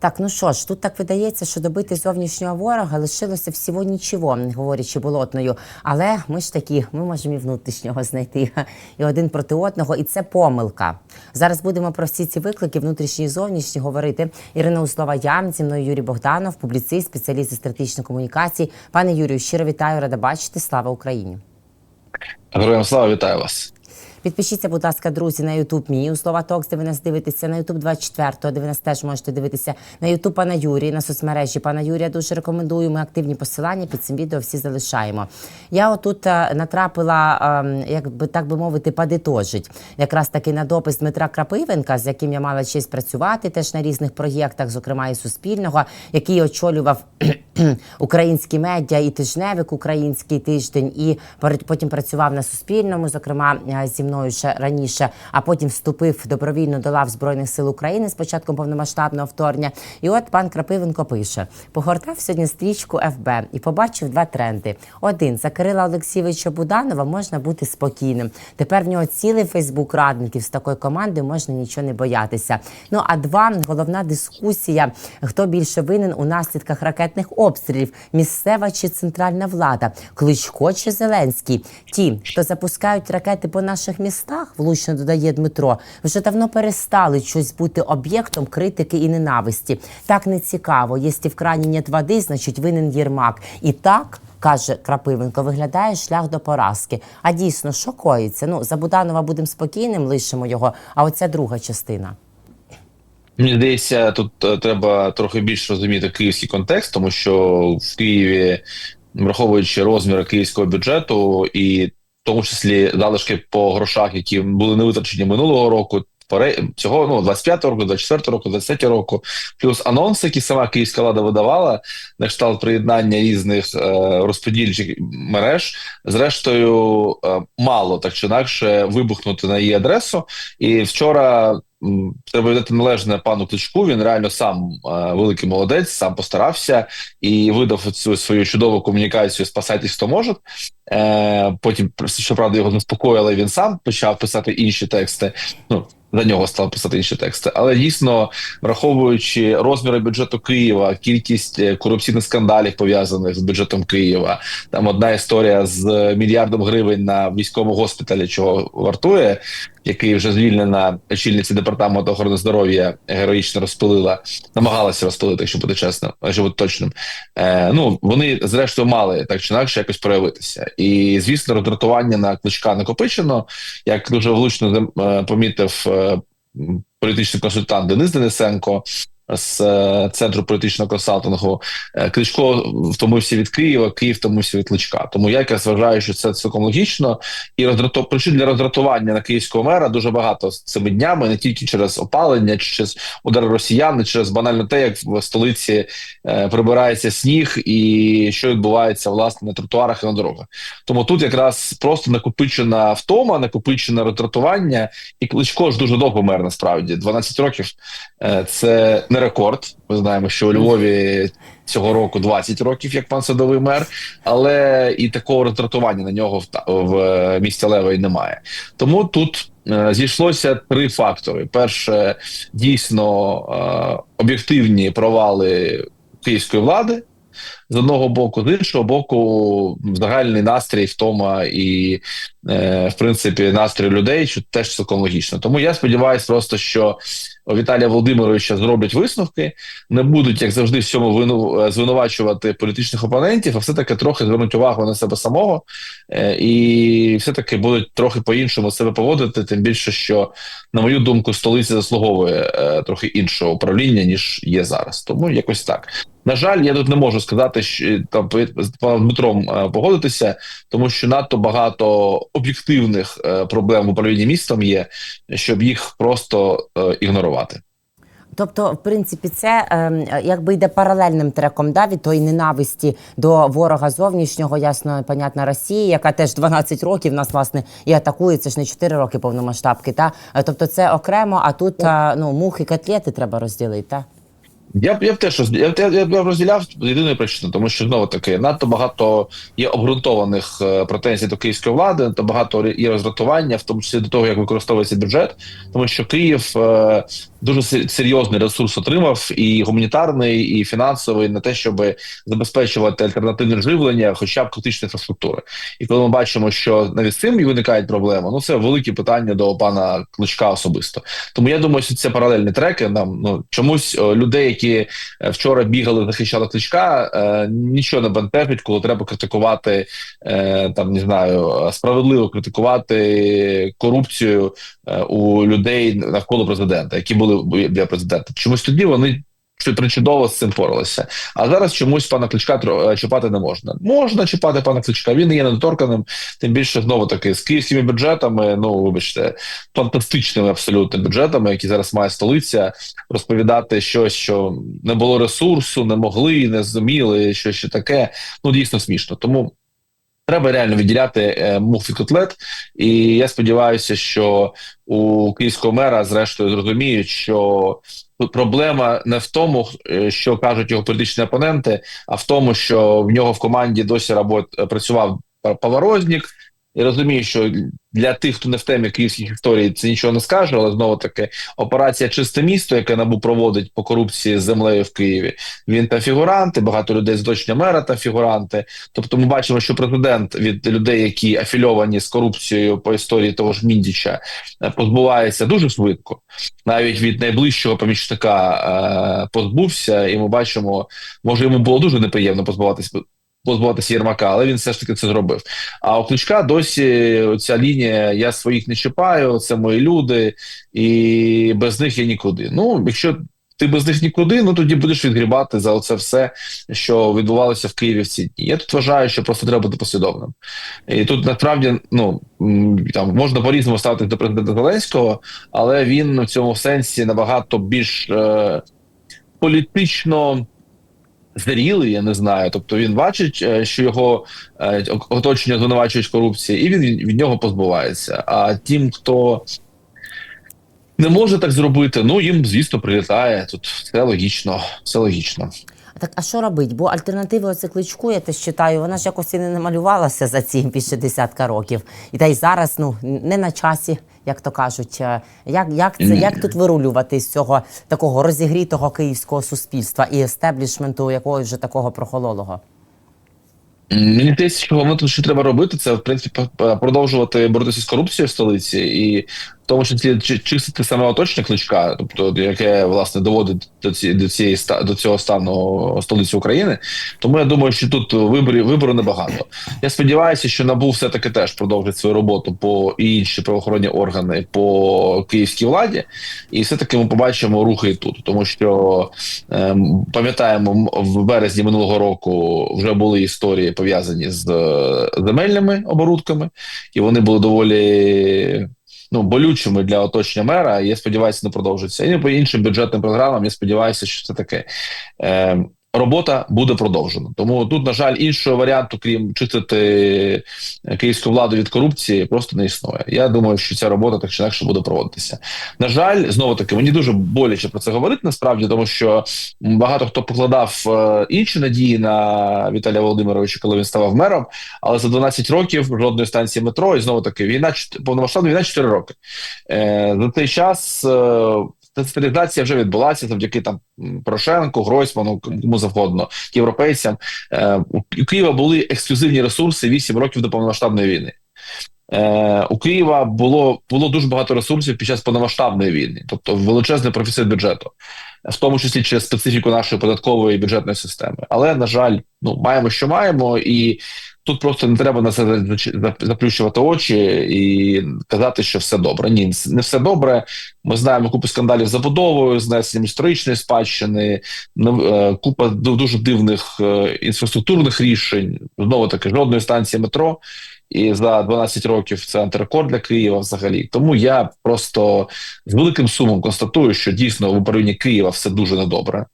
Так, ну що ж, тут так видається, що добити зовнішнього ворога лишилося всього нічого, говорячи болотною. Але ми ж такі, ми можемо і внутрішнього знайти і один проти одного, і це помилка. Зараз будемо про всі ці виклики, внутрішні і зовнішні, говорити. Ірина Услова Ям, зі мною Юрій Богданов, публіцист, спеціаліст зі стратегічної комунікації. Пане Юрію, щиро вітаю, рада бачити. Слава Україні! Героям слава вітаю вас. Підпишіться, будь ласка, друзі, на Ютуб мій у слова Токс, де ви нас дивитеся, на Ютуб 24, де ви нас теж можете дивитися, на Ютуб пана Юрія, на соцмережі пана Юрія. Дуже рекомендую. Ми активні посилання під цим відео всі залишаємо. Я отут е, натрапила, е, як би так би мовити, подитожить. Якраз таки на допис Дмитра Крапивенка, з яким я мала честь працювати теж на різних проєктах, зокрема і Суспільного, який очолював українські медіа і тижневик Український тиждень, і потім працював на Суспільному, зокрема е, зі мною ще раніше, а потім вступив добровільно до лав Збройних сил України з початком повномасштабного вторгнення. І от пан Крапивенко пише: погортав сьогодні стрічку ФБ і побачив два тренди. Один за Кирила Олексійовича Буданова можна бути спокійним. Тепер в нього цілий Фейсбук радників з такої команди можна нічого не боятися. Ну а два головна дискусія: хто більше винен у наслідках ракетних обстрілів, місцева чи центральна влада, Кличко чи Зеленський. Ті, хто запускають ракети по наших містах, влучно додає Дмитро, вже давно перестали щось бути об'єктом критики і ненависті. Так не цікаво. Єсті в крані нет води, значить винен Єрмак. І так. Каже Крапивенко, виглядає шлях до поразки. А дійсно, що коїться? Ну, за Буданова будемо спокійним, лишимо його. А оця друга частина. Мені здається, тут е, треба трохи більше розуміти київський контекст, тому що в Києві, враховуючи розміри київського бюджету, і в тому числі залишки по грошах, які були не витрачені минулого року. Цього ну 25 року, 24 року, 23 року, плюс анонси, які сама київська влада видавала, на кшталт приєднання різних е, розподільчих мереж, зрештою е, мало так чи інакше вибухнути на її адресу. І вчора треба віддати належне пану Кличку. Він реально сам е, великий молодець, сам постарався і видав цю свою чудову комунікацію Спасайтесь, хто може. Е, потім, щоправда, його заспокоїли. Він сам почав писати інші тексти. Ну за нього став писати інші тексти, але дійсно, враховуючи розміри бюджету Києва, кількість е, корупційних скандалів пов'язаних з бюджетом Києва, там одна історія з мільярдом гривень на військовому госпіталі, чого вартує, який вже звільнена очільниця департаменту охорони здоров'я героїчно розпилила, намагалася розпилити, якщо бути чесно, якщо бути точним. Е, ну вони зрештою мали так чи інакше якось проявитися. І звісно, роздратування на кличка накопичено, як дуже влучно е, помітив е, політичний консультант Денис Денисенко. З е, центру політичного консалтингу Е, Кличко втомився від Києва, Київ втомився від Кличка. Тому я якраз вважаю, що це цілком логічно і роздрато причин для роздратування на київського мера дуже багато цими днями, не тільки через опалення, чи через удари росіян, не через банально те, як в столиці е, прибирається сніг, і що відбувається власне на тротуарах і на дорогах. Тому тут якраз просто накопичена втома, накопичене роздратування, і Кличко ж дуже довго мер. Насправді 12 років це не рекорд. Ми знаємо, що у Львові цього року 20 років, як пан садовий мер, але і такого роздратування на нього в, в місті Левої немає. Тому тут е, зійшлося три фактори: перше, дійсно е, об'єктивні провали київської влади. З одного боку, з іншого боку, загальний настрій, втома і, е, в принципі, настрій людей, що теж цілком логічно. Тому я сподіваюся, просто що Віталія Володимировича зроблять висновки, не будуть, як завжди, в цьому вину е, звинувачувати політичних опонентів, а все таки трохи звернуть увагу на себе самого, е, і все таки будуть трохи по-іншому себе поводити. Тим більше, що, на мою думку, столиця заслуговує е, трохи іншого управління ніж є зараз. Тому якось так. На жаль, я тут не можу сказати, що там з паном Дмитром е, погодитися, тому що надто багато об'єктивних е, проблем в управлінні містом є, щоб їх просто е, ігнорувати. Тобто, в принципі, це ем, якби йде паралельним треком да, від тої ненависті до ворога зовнішнього, ясно, понятно, Росії, яка теж 12 років нас власне і атакує. Це ж не 4 роки повномасштабки. Та Е, тобто, це окремо, а тут е, ну мухи котлети треба розділити. Та? Я б я б теж роз- я, я, б розділяв з єдиної причини, тому що знову таки надто багато є обґрунтованих е, претензій до київської влади, надто багато є роздратування, в тому числі до того, як використовується бюджет, тому що Київ е, дуже серйозний ресурс отримав і гуманітарний, і фінансовий на те, щоб забезпечувати альтернативне живлення, хоча б критичної інфраструктури. І коли ми бачимо, що навіть з цим і виникають проблеми, ну це великі питання до пана Кличка особисто. Тому я думаю, що це паралельні треки. Нам ну чомусь о, людей, які е, вчора бігали, захищали кличка, е, нічого не бентежить, коли треба критикувати е, там, не знаю, справедливо критикувати корупцію е, у людей навколо президента, які були біля президента. Чомусь тоді вони. Чи причудово з цим поралися. А зараз чомусь пана Кличка е, чіпати не можна. Можна чіпати пана Кличка. Він є недоторканим. Тим більше знову таки з київськими бюджетами. Ну вибачте, фантастичними абсолютно бюджетами, які зараз має столиця, розповідати щось, що не було ресурсу, не могли, не зуміли, що ще таке. Ну дійсно смішно. Тому треба реально відділяти е, мух від котлет. І я сподіваюся, що у київського мера, зрештою, зрозуміють, що проблема не в тому, е, що кажуть його політичні опоненти, а в тому, що в нього в команді досі працював Поворозник. І розумію, що для тих, хто не в темі київських історій, це нічого не скаже, але знову таки операція Чисте місто, яке НАБУ проводить по корупції з землею в Києві. Він та фігуранти, багато людей з оточення мера та фігуранти. Тобто, ми бачимо, що президент від людей, які афільовані з корупцією по історії того ж Міндіча, е, позбувається дуже швидко. Навіть від найближчого помічника е, позбувся, і ми бачимо, може йому було дуже неприємно позбуватися. Позбуватися Єрмака, але він все ж таки це зробив. А у Кличка досі ця лінія: я своїх не чіпаю, це мої люди, і без них я нікуди. Ну, якщо ти без них нікуди, ну тоді будеш відгрібати за оце все, що відбувалося в Києві в ці дні. Я тут вважаю, що просто треба бути послідовним. І тут насправді ну там можна по-різному ставитись до президента Зеленського, але він в цьому сенсі набагато більш е, політично. Зрілий, я не знаю. Тобто він бачить, е, що його е, оточення звинувачують в корупції, і він від нього позбувається. А тим, хто не може так зробити, ну їм, звісно, прилітає. Тут все логічно, все логічно. Так, а що робить? Бо альтернативи оце кличку, я теж читаю, вона ж якось і не намалювалася за ці більше десятка років. І та й зараз ну не на часі, як то кажуть. Е, Як, як це як тут вирулювати з цього такого розігрітого київського суспільства і естеблішменту якогось вже такого прохололого? Мені здається, що що треба робити, це в принципі продовжувати боротися з корупцією в столиці, і тому числі чи- чистити саме оточення кличка, тобто яке власне доводить до цієї до цієї до цього стану столиці України. Тому я думаю, що тут виборів вибору небагато. Я сподіваюся, що набу все таки теж продовжить свою роботу по і інші правоохоронні органи по київській владі, і все таки ми побачимо рухи і тут, тому що ем, пам'ятаємо, в березні минулого року вже були історії пов'язані з е, земельними оборудками, і вони були доволі. Ну, болючими для оточення мера. Я сподіваюся, не продовжиться. І по іншим бюджетним програмам. Я сподіваюся, що це таке. Е, робота буде продовжена. Тому тут, на жаль, іншого варіанту, крім чистити київську владу від корупції, просто не існує. Я думаю, що ця робота так чи інакше буде проводитися. На жаль, знову таки, мені дуже боляче про це говорити насправді, тому що багато хто покладав е, інші надії на Віталія Володимировича, коли він ставав мером. Але за 12 років жодної станції метро, і знову таки війна повномасштабна війна 4 роки. Е, за цей час. Децентралізація вже відбулася завдяки там Порошенку, Гройсману, кому завгодно, європейцям. Е, у Києва були ексклюзивні ресурси 8 років до повномасштабної війни. Е, у Києва було було дуже багато ресурсів під час повномасштабної війни, тобто величезний профіцит бюджету, в тому числі через специфіку нашої податкової і бюджетної системи. Але на жаль, ну маємо, що маємо, і тут просто не треба на це заплющувати очі і казати, що все добре. Ні, не все добре. Ми знаємо купу скандалів з забудовою, знесенням історичної спадщини, е, купа ду- дуже дивних е, інфраструктурних рішень. Знову таки, жодної станції метро. І за 12 років це антирекорд для Києва взагалі. Тому я просто з великим сумом констатую, що дійсно в управлінні Києва все дуже недобре.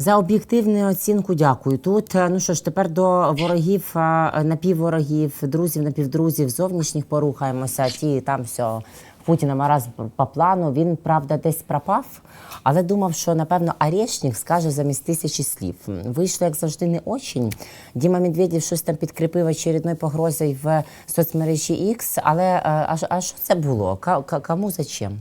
За об'єктивну оцінку дякую. Тут е, ну що ж, тепер до ворогів, е, напівворогів, друзів, напівдрузів, зовнішніх порухаємося. Ті там все Путіна Мараз по плану. Він правда десь пропав, але думав, що напевно Арешник скаже замість тисячі слів. Вийшло як завжди не очень. Діма Медведєв щось там підкріпив очередною погрозою в соцмережі X, але е, а, а що це було? Кому зачем?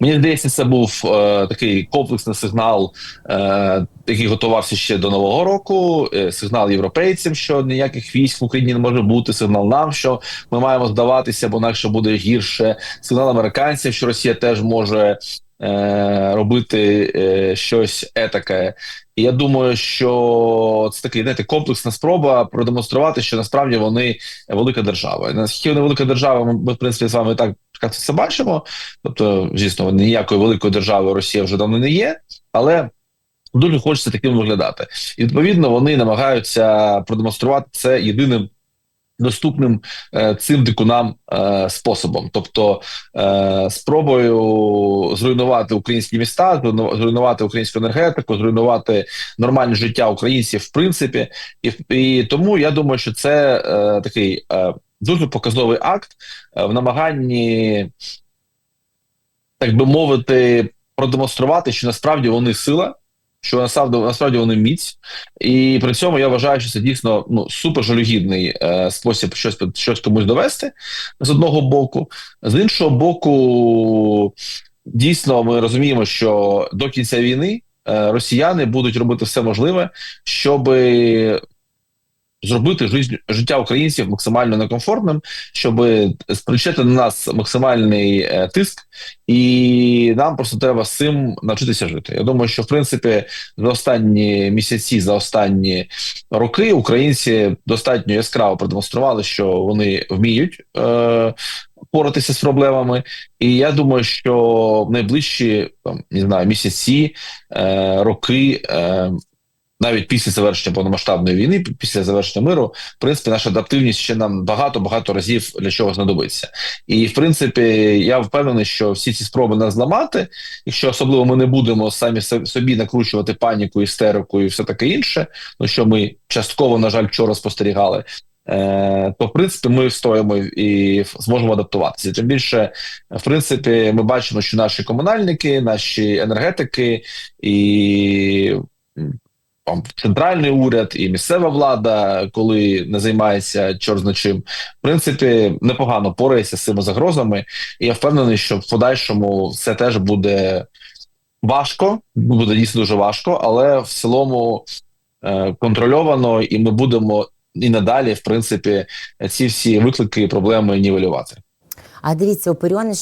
Мені здається, це був е, такий комплексний сигнал, е, який готувався ще до нового року. Е, сигнал європейцям, що ніяких військ в Україні не може бути. Сигнал нам, що ми маємо здаватися, бо інакше буде гірше. Сигнал американцям, що Росія теж може е, робити е, щось етаке. І я думаю, що це такий знаєте, комплексна спроба продемонструвати, що насправді вони велика держава. Наскільки вони велика держава, ми, в принципі з вами так так це бачимо. Тобто, звісно, ніякої великої держави Росія вже давно не є, але дуже хочеться таким виглядати. І відповідно вони намагаються продемонструвати це єдиним. Доступним е, цим дикунам е, способом, тобто е, спробою зруйнувати українські міста, зруйну- зруйнувати українську енергетику, зруйнувати нормальне життя українців, в принципі, і, і тому я думаю, що це такий дуже показовий акт в намаганні, так би мовити, продемонструвати, що насправді вони сила, що насправді, насправді вони міць, і при цьому я вважаю, що це дійсно ну супер жалюгідний е, спосіб щось щось комусь довести з одного боку. З іншого боку, дійсно, ми розуміємо, що до кінця війни е, росіяни будуть робити все можливе, щоби зробити життя, українців максимально некомфортним, щоб спричити на нас максимальний е, тиск, і нам просто треба з цим навчитися жити. Я думаю, що в принципі за останні місяці, за останні роки українці достатньо яскраво продемонстрували, що вони вміють е, поратися з проблемами. І я думаю, що в найближчі там не знаю місяці, е, роки. Е, навіть після завершення повномасштабної війни, після завершення миру, в принципі, наша адаптивність ще нам багато багато разів для чого знадобиться. І в принципі, я впевнений, що всі ці спроби нас зламати, якщо особливо ми не будемо самі собі накручувати паніку, істерику і все таке інше, ну що ми частково, на жаль, вчора спостерігали. е, То в принципі ми встоїмо і зможемо адаптуватися. Тим більше, в принципі, ми бачимо, що наші комунальники, наші енергетики і там центральний уряд і місцева влада, коли не займається чим, в принципі, непогано порається з цими загрозами. І я впевнений, що в подальшому все теж буде важко, буде дійсно дуже важко, але в цілому е, контрольовано, і ми будемо і надалі, в принципі, ці всі виклики і проблеми нівелювати. А дивіться,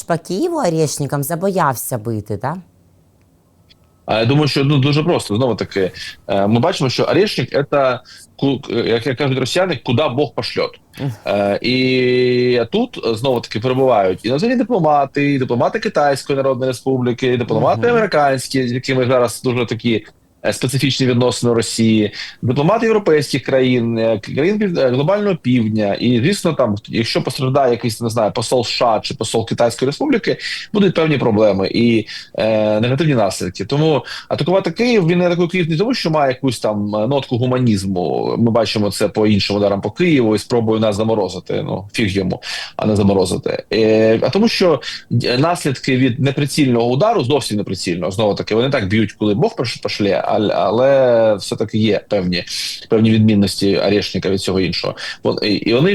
по Києву Орешникам забоявся бити, так? А я думаю, що ну дуже просто знову таки. е, Ми бачимо, що орешник це як кажуть росіяни, куди Бог пошльот. Е, І тут знову таки перебувають іноземні дипломати, і дипломати Китайської Народної Республіки, і дипломати американські, з якими зараз дуже такі. Е, Специфічні відносини Росії, дипломати європейських країн, е, країн е, глобального півдня, і звісно, там, якщо постраждає якийсь не знаю, посол США чи посол Китайської Республіки, будуть певні проблеми і е, негативні наслідки. Тому атакувати Київ він не атакує Київ не тому, що має якусь там нотку гуманізму. Ми бачимо це по іншим ударам по Києву і спробою нас заморозити. Ну фіг йому, а не заморозити. Е, а тому, що наслідки від неприцільного удару зовсім неприцільного. Знову таки, вони так б'ють, коли Бог пош- пошлє, але, але все таки є певні певні відмінності Орешника від цього іншого. І вони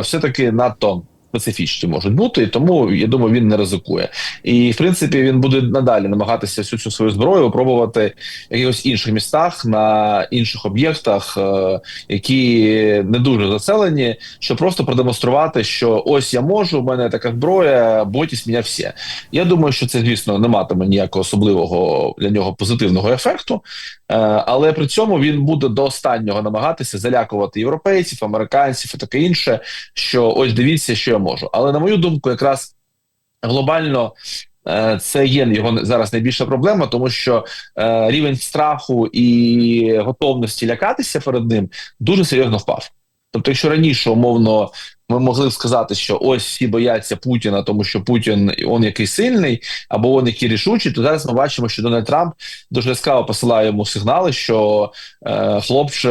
все таки надто. Специфічні можуть бути, і тому я думаю, він не ризикує. І в принципі він буде надалі намагатися всю цю свою зброю пробувати в якихось інших містах на інших об'єктах, е, які не дуже заселені, щоб просто продемонструвати, що ось я можу, в мене така зброя, бойтесь мене всі. Я думаю, що це, звісно, не матиме ніякого особливого для нього позитивного ефекту, е, але при цьому він буде до останнього намагатися залякувати європейців, американців і таке інше. Що ось дивіться, що я можу. Але на мою думку, якраз глобально. е, Це є його зараз найбільша проблема, тому що е, рівень страху і готовності лякатися перед ним дуже серйозно впав. Тобто, якщо раніше умовно ми могли б сказати, що ось всі бояться Путіна, тому що Путін он який сильний, або он який рішучий. То зараз ми бачимо, що Дональд Трамп дуже яскраво посилає йому сигнали, що е, хлопче,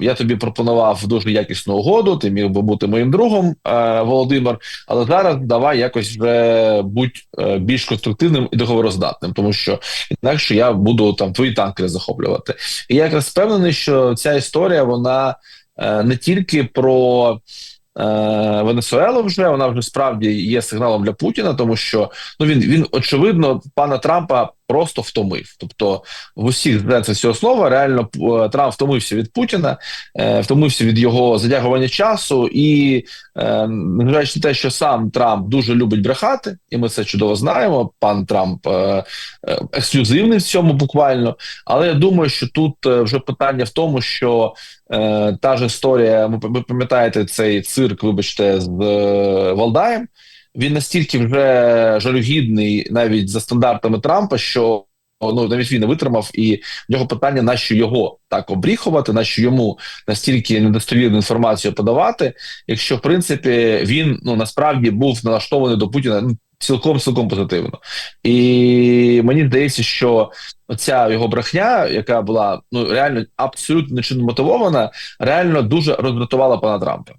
я тобі пропонував дуже якісну угоду. Ти міг би бути моїм другом, е, Володимир. Але зараз давай якось вже будь е, більш конструктивним і договороздатним, тому що інакше я буду там твої танкери захоплювати. І я якраз впевнений, що ця історія вона е, не тільки про. Е, Венесуелу вже вона вже справді є сигналом для Путіна, тому що ну він він очевидно пана Трампа просто втомив. Тобто в усіх здається цього слова реально е, Трамп втомився від Путіна, е, втомився від його затягування часу, і е, незважаючи те, що сам Трамп дуже любить брехати, і ми це чудово знаємо. Пан Трамп ексклюзивний в цьому буквально. Але я думаю, що тут вже питання в тому, що та ж історія, ви пам'ятаєте цей цирк, вибачте, з Валдаєм. Він настільки вже жалюгідний навіть за стандартами Трампа, що ну навіть він не витримав, і в нього питання, на що його так обріхувати, на що йому настільки недостовірну інформацію подавати, якщо в принципі він ну насправді був налаштований до Путіна ну, цілком цілком позитивно. І мені здається, що оця його брехня, яка була ну реально абсолютно нічим не мотивована, реально дуже роздратувала пана Трампа.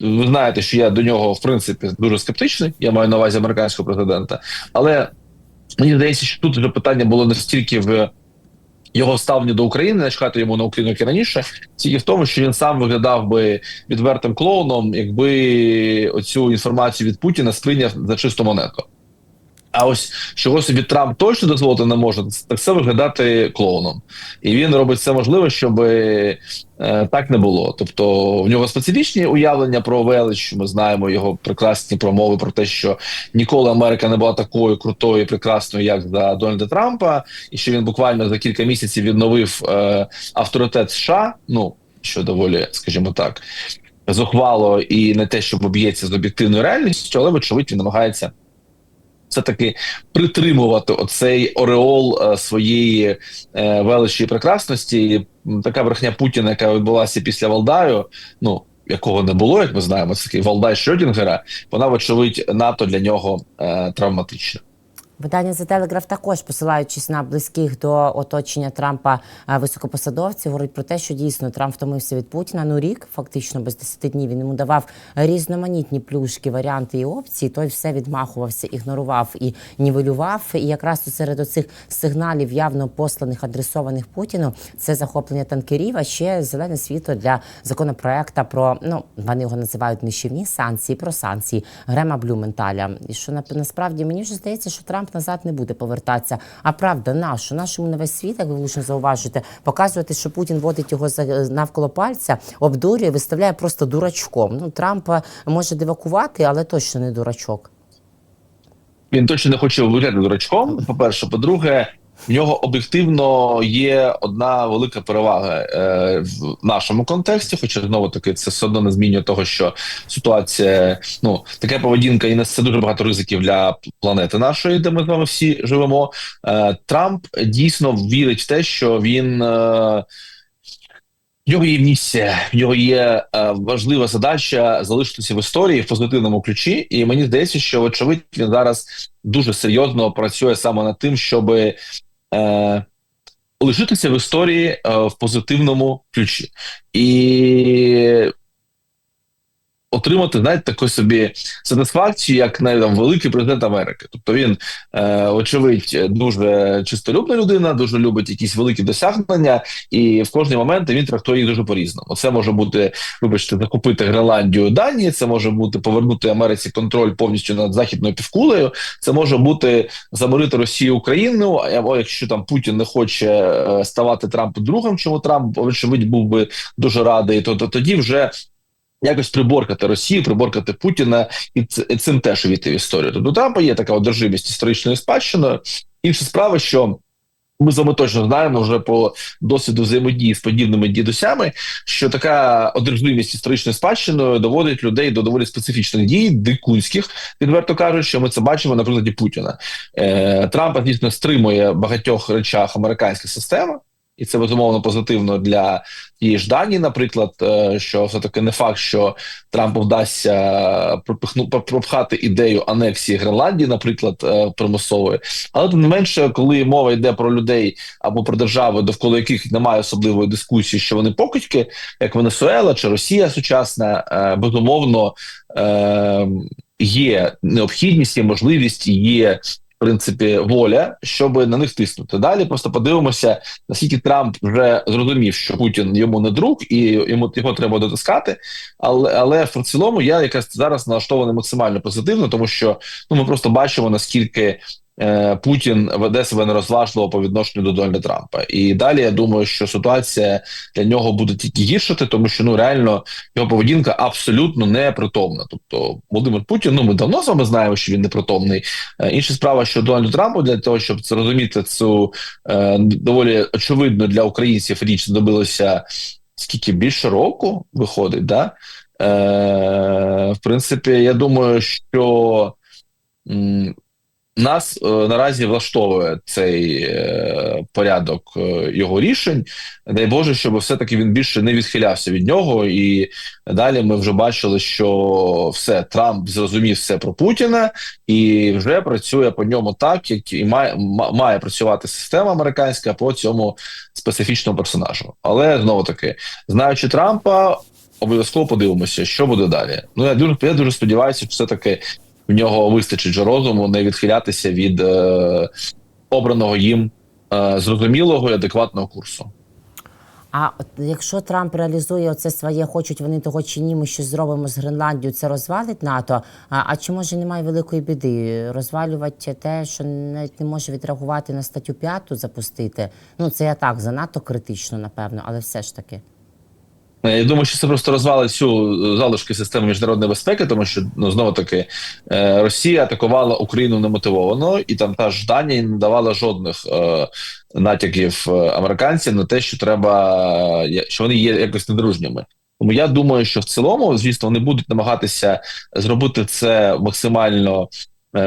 Ви знаєте, що я до нього в принципі дуже скептичний. Я маю на увазі американського президента, але мені здається, що тут вже питання було не стільки в його ставлення до України, начхати йому на Україну як і раніше, тільки в тому, що він сам виглядав би відвертим клоуном, якби оцю інформацію від Путіна сприйняв за чисту монету. А ось чого собі Трамп точно дозволити не може, так це виглядати клоуном. І він робить все можливе, щоб е, так не було. Тобто в нього специфічні уявлення про велич. Ми знаємо його прекрасні промови про те, що ніколи Америка не була такою крутою, і прекрасною, як за Дональда Трампа, і що він буквально за кілька місяців відновив е, авторитет США. Ну що доволі, скажімо так, зухвало і не те, щоб об'ється з об'єктивною реальністю, але вочевидь він намагається все таки притримувати оцей ореол е, своєї е, величі прекрасності. Така брехня Путіна, яка відбулася після Валдаю, ну якого не було, як ми знаємо, це такий Валдай Шрёдінгера, вона, вочевидь, НАТО для нього е, травматична. Видання The Telegraph також, посилаючись на близьких до оточення Трампа е, високопосадовців, говорить про те, що дійсно Трамп втомився від Путіна. Ну рік, фактично без 10 днів. Він йому давав різноманітні плюшки, варіанти і опції. Той все відмахувався, ігнорував і нівелював. І якраз тут серед оцих сигналів, явно посланих, адресованих Путіну, це захоплення танкерів. А ще зелене світло для законопроекта про ну вони його називають нищівні санкції, про санкції Грема Блюменталя. І що на- насправді мені вже здається, що Трамп назад не буде повертатися. А правда, нашу нашому на весь світ, як ви влучно зауважуєте, показувати, що Путін водить його навколо пальця, обдурює, виставляє просто дурачком. Ну Трампа може дивакувати, але точно не дурачок. Він точно не хоче виглядати дурачком. По перше, по-друге, в нього об'єктивно є одна велика перевага е, в нашому контексті. Хоча знову таки це все одно не змінює того, що ситуація, ну така поведінка і несе дуже багато ризиків для планети нашої, де ми з вами всі живемо. Е, Трамп дійсно вірить в те, що він. Е, в нього є місія, в нього є е, важлива задача залишитися в історії в позитивному ключі. І мені здається, що очевидь він зараз дуже серйозно працює саме над тим, щоб е, лишитися в історії е, в позитивному ключі. І отримати знаєте, таку собі сатисфакцію, як навіть там великий президент Америки. Тобто він, е, очевидь, дуже чистолюбна людина, дуже любить якісь великі досягнення, і в кожний момент він трактує їх дуже по-різному. Це може бути, вибачте, захопити Гренландію Данії, це може бути повернути Америці контроль повністю над західною півкулею. Це може бути заморити Росію Україну. Або якщо там Путін не хоче е, ставати Трампу другом, чому Трамп очевидь був би дуже радий, то, то тоді вже. Якось приборкати Росію, приборкати Путіна, і цим теж увійти в історію. Тобто Трампа є така одержимість історичною спадщиною. Інша справа, що ми з вами точно знаємо вже по досвіду взаємодії з подібними дідусями, що така одержимість історичною спадщиною доводить людей до доволі специфічних дій, дикунських, відверто кажуть, що ми це бачимо на прикладі Путіна. Е, Трампа, звісно, стримує багатьох речах американська система. І це безумовно позитивно для тієї ж Данії, наприклад, е, що все таки не факт, що Трампу вдасться пропихну пропхати ідею анексії Гренландії, наприклад, е, примусової, але тим не менше, коли мова йде про людей або про держави, довкола яких немає особливої дискусії, що вони покидьки, як Венесуела чи Росія сучасна, е, безумовно е, є необхідність, є можливість, є. Принципі, воля, щоб на них тиснути. Далі просто подивимося, наскільки Трамп вже зрозумів, що Путін йому не друг, і йому його треба дотискати. Але але в цілому я якраз зараз налаштований максимально позитивно, тому що ну ми просто бачимо наскільки Путін веде себе нерозважливо по відношенню до Дональда Трампа. І далі я думаю, що ситуація для нього буде тільки гіршати, тому що ну реально його поведінка абсолютно непритомна. Тобто Володимир Путін, ну ми давно з вами знаємо, що він непритомний. Е, інша справа, що Дональду Трампу для того, щоб зрозуміти цю е, доволі очевидно для українців річ знадобилося скільки більше року виходить, да? Е, в принципі, я думаю, що нас е, наразі влаштовує цей е, порядок е, його рішень. Дай Боже, щоб все-таки він більше не відхилявся від нього. І далі ми вже бачили, що все Трамп зрозумів все про Путіна і вже працює по ньому так, як і має, ма- має працювати система американська по цьому специфічному персонажу. Але знову таки, знаючи Трампа, обов'язково подивимося, що буде далі. Ну я дуже я дуже сподіваюся, що все таки в нього вистачить же розуму не відхилятися від е, обраного їм е, зрозумілого і адекватного курсу. А от якщо Трамп реалізує оце своє, хочуть вони того чи ні, ми щось зробимо з Гренландією, це розвалить НАТО. А, а чи може немає великої біди? Розвалювати те, що навіть не може відреагувати на статтю 5 запустити. Ну це я так занадто критично, напевно, але все ж таки. Е, Я думаю, що це просто розвалить всю е, залишки системи міжнародної безпеки, тому що ну знову таки е, Росія атакувала Україну немотивовано, і там та ж Данія не давала жодних е, натяків американцям на те, що треба що вони є якось недружніми. Тому я думаю, що в цілому, звісно, вони будуть намагатися зробити це максимально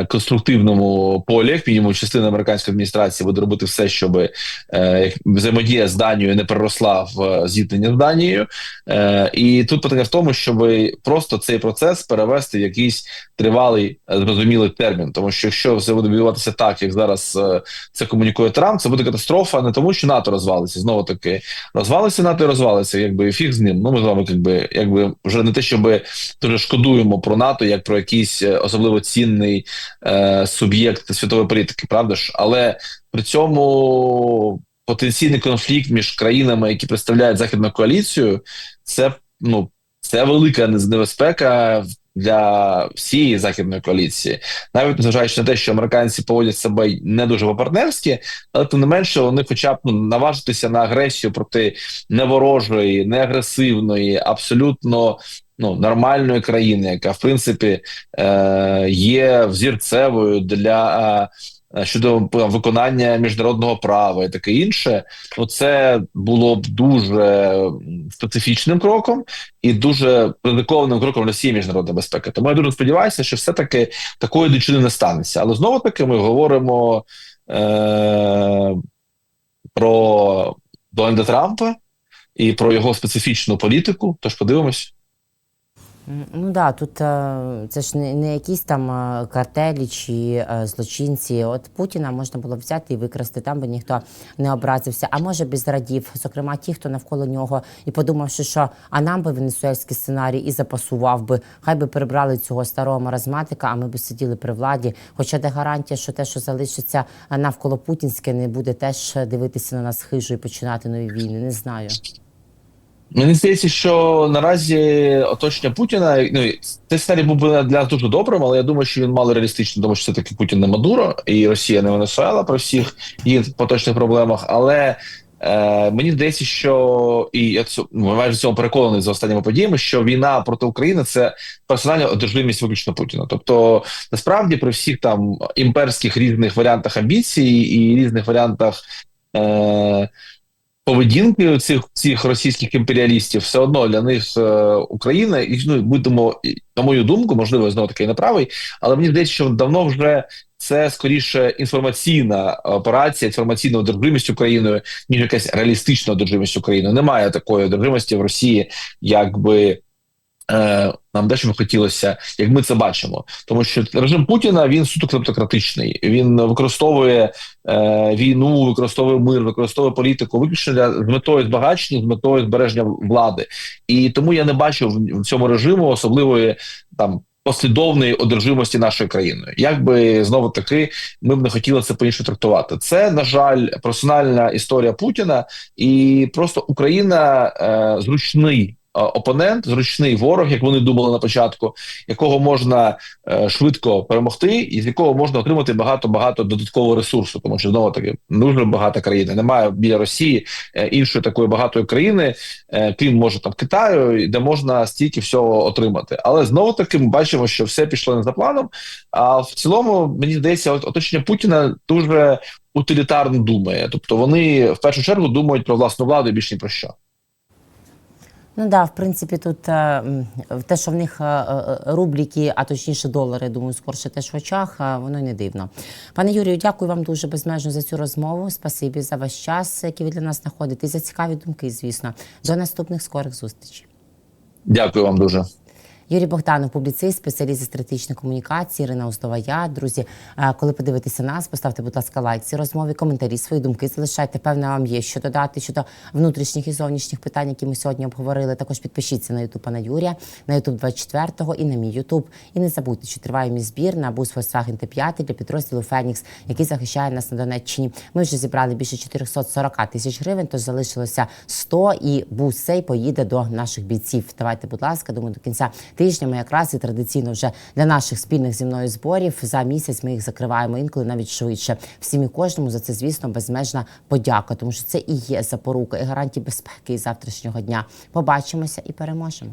конструктивному полі, як мінімум, частина американської адміністрації буде робити все, щоб е, взаємодія з Данією не переросла в е, зіткнення з Данією. Е, і тут питання в тому, щоб просто цей процес перевести в якийсь тривалий е, зрозумілий термін. Тому що якщо все буде відбуватися так, як зараз е, це комунікує Трамп, це буде катастрофа не тому, що НАТО розвалиться. Знову таки розвалиться НАТО і розвалиться, якби фіг з ним. Ну ми з вами, якби якби вже не те, щоб дуже шкодуємо про НАТО, як про якийсь е, особливо цінний е, суб'єкт світової політики, правда ж? Але при цьому потенційний конфлікт між країнами, які представляють західну коаліцію, це ну це велика небезпека для всієї західної коаліції, навіть незважаючи на те, що американці поводять себе не дуже по-партнерськи, але тим не менше вони, хоча б ну, наважитися на агресію проти неворожої, неагресивної, абсолютно ну нормальної країни, яка в принципі е, є взірцевою для. Е, Щодо виконання міжнародного права і таке інше, ну це було б дуже специфічним кроком і дуже ризикованим кроком всієї міжнародної безпеки. Тому я дуже сподіваюся, що все-таки такої дичини не станеться. Але знову таки ми говоримо е- про Дональда Трампа і про його специфічну політику. Тож подивимось. Ну да, тут е, це ж не, не якісь там е, картелі чи е, злочинці. От Путіна можна було взяти і викрасти там, би ніхто не образився. А може би зрадів, зокрема, ті, хто навколо нього, і подумавши, що а нам би венесуельський сценарій і запасував би, хай би прибрали цього старого маразматика, а ми б сиділи при владі. Хоча де гарантія, що те, що залишиться навколо путінське, не буде теж дивитися на нас хижо і починати нові війни. Не знаю. Мені здається, що наразі оточення Путіна ну цей сценарій був би для нас дуже добрим, але я думаю, що він мало реалістичний, тому що все таки Путін не Мадуро і Росія не Венесуела при всіх її поточних проблемах. Але е, мені здається, що і я цю ну, майже цьому переконаний за останніми подіями, що війна проти України це персональна одержимість виключно Путіна. Тобто, насправді, при всіх там імперських різних варіантах амбіцій і різних варіантах. Е, поведінки цих цих російських імперіалістів все одно для них е, Україна і ну будемо на мою думку, можливо, знову таки не правий, але мені здається, що давно вже це скоріше інформаційна операція, інформаційна одержимість Україною, ніж якась реалістична одержимість Україною. Немає такої одержимості в Росії, якби. Е, нам дещо б хотілося, як ми це бачимо, тому що режим Путіна він суто клептократичний. Він використовує е, війну, використовує мир, використовує політику виключно для з метою збагачення, з метою збереження влади. І тому я не бачу в, в цьому режиму особливої там послідовної одержимості нашою країною. Як би знову таки ми б не хотіли це по інше трактувати. Це на жаль персональна історія Путіна, і просто Україна е, зручний. Е, Опонент, зручний ворог, як вони думали на початку, якого можна е, швидко перемогти, і з якого можна отримати багато багато додаткового ресурсу, тому що знову таки дуже багата країна. Немає біля Росії е, іншої такої багатої країни, крім може там Китаю, де можна стільки всього отримати. Але знову таки ми бачимо, що все пішло не за планом. А в цілому мені здається, оточення Путіна дуже утилітарно думає. Тобто вони в першу чергу думають про власну владу і більш ні про що. Ну да, в принципі, тут е, те, що в них е, е, рубліки, а точніше долари, думаю, скорше теж в очах, воно не дивно. Пане Юрію, дякую вам дуже безмежно за цю розмову. Спасибі за ваш час, який ви для нас знаходите, і за цікаві думки, звісно. До наступних скорих зустрічей. Дякую вам дуже. Юрій Богданов, публіцист, спеціаліст зі стратегічної комунікації, Ірина. Я. Друзі, е, коли подивитеся нас, поставте, будь ласка, лайк цій розмові, коментарі, свої думки залишайте. Певне, вам є що додати щодо внутрішніх і зовнішніх питань, які ми сьогодні обговорили. Також підпишіться на Ютуб пана Юрія, на Ютуб 24-го і на мій Ютуб. І не забудьте, що триває мій збір на бус Volkswagen Т5 для підрозділу Фенікс, який захищає нас на Донеччині. Ми вже зібрали більше 440 тисяч гривень, тож залишилося 100, і бус цей поїде до наших бійців. Давайте, будь ласка, думаю, до кінця тижня ми якраз і традиційно вже для наших спільних зі мною зборів за місяць ми їх закриваємо інколи навіть швидше. Всім і кожному за це, звісно, безмежна подяка, тому що це і є запорука і гарантії безпеки і завтрашнього дня. Побачимося і переможемо.